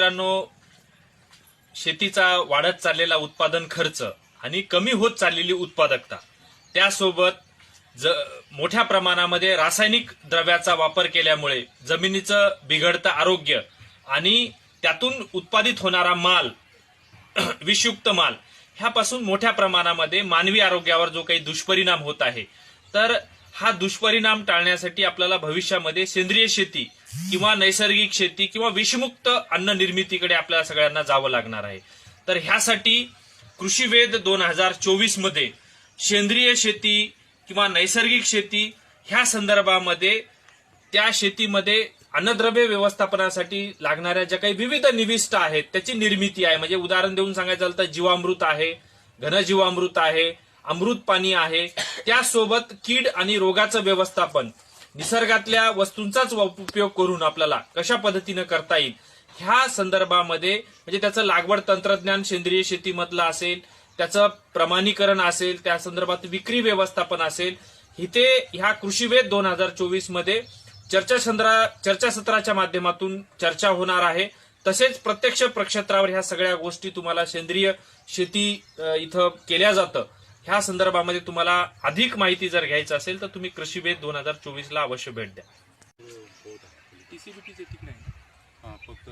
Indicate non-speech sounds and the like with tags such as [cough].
मित्रांनो शेतीचा वाढत चाललेला उत्पादन खर्च आणि कमी होत चाललेली उत्पादकता त्यासोबत ज मोठ्या प्रमाणामध्ये रासायनिक द्रव्याचा वापर केल्यामुळे जमिनीचं बिघडतं आरोग्य आणि त्यातून उत्पादित होणारा माल [clears throat] विषयुक्त माल ह्यापासून मोठ्या प्रमाणामध्ये मानवी आरोग्यावर जो काही दुष्परिणाम होत आहे तर हा दुष्परिणाम टाळण्यासाठी आपल्याला भविष्यामध्ये सेंद्रिय शेती किंवा नैसर्गिक शेती किंवा विषमुक्त अन्न निर्मितीकडे आपल्याला सगळ्यांना जावं लागणार आहे. तर ह्यासाठी कृषीवेद दोन हजार चोवीसमध्ये सेंद्रिय शेती किंवा नैसर्गिक शेती ह्या संदर्भामध्ये त्या शेतीमध्ये अन्नद्रव्य व्यवस्थापनासाठी लागणाऱ्या ज्या काही विविध निविष्ट आहेत त्याची निर्मिती आहे. म्हणजे उदाहरण देऊन सांगायचं झालं तर जीवामृत आहे घनजीवामृत आहे अमृत पाणी आहे. त्यासोबत कीड आणि रोगाचं व्यवस्थापन. निसर्गातल्या वस्तूंचाच उपयोग करून आपल्याला कशा पद्धतीनं करता येईल? ह्या संदर्भामध्ये म्हणजे त्याचं लागवड तंत्रज्ञान सेंद्रिय शेतीमधलं असेल त्याचं प्रमाणीकरण असेल त्या संदर्भात विक्री व्यवस्थापन असेल इथे ह्या कृषीवेद दोन हजार चोवीसमध्ये चर्चासंद्रा चर्चासत्राच्या माध्यमातून चर्चा होणार आहे. तसेच प्रत्यक्ष प्रक्षेत्रावर ह्या सगळ्या गोष्टी तुम्हाला सेंद्रिय शेती इथं केल्या जातं. ह्या संदर्भामध्ये तुम्हाला अधिक माहिती जर घ्यायचं असेल तर तुम्ही कृषीवेद दोन हजार चोवीस ला अवश्य भेट द्या. टीसीबीटीचे ठीक नाही. हा फक्त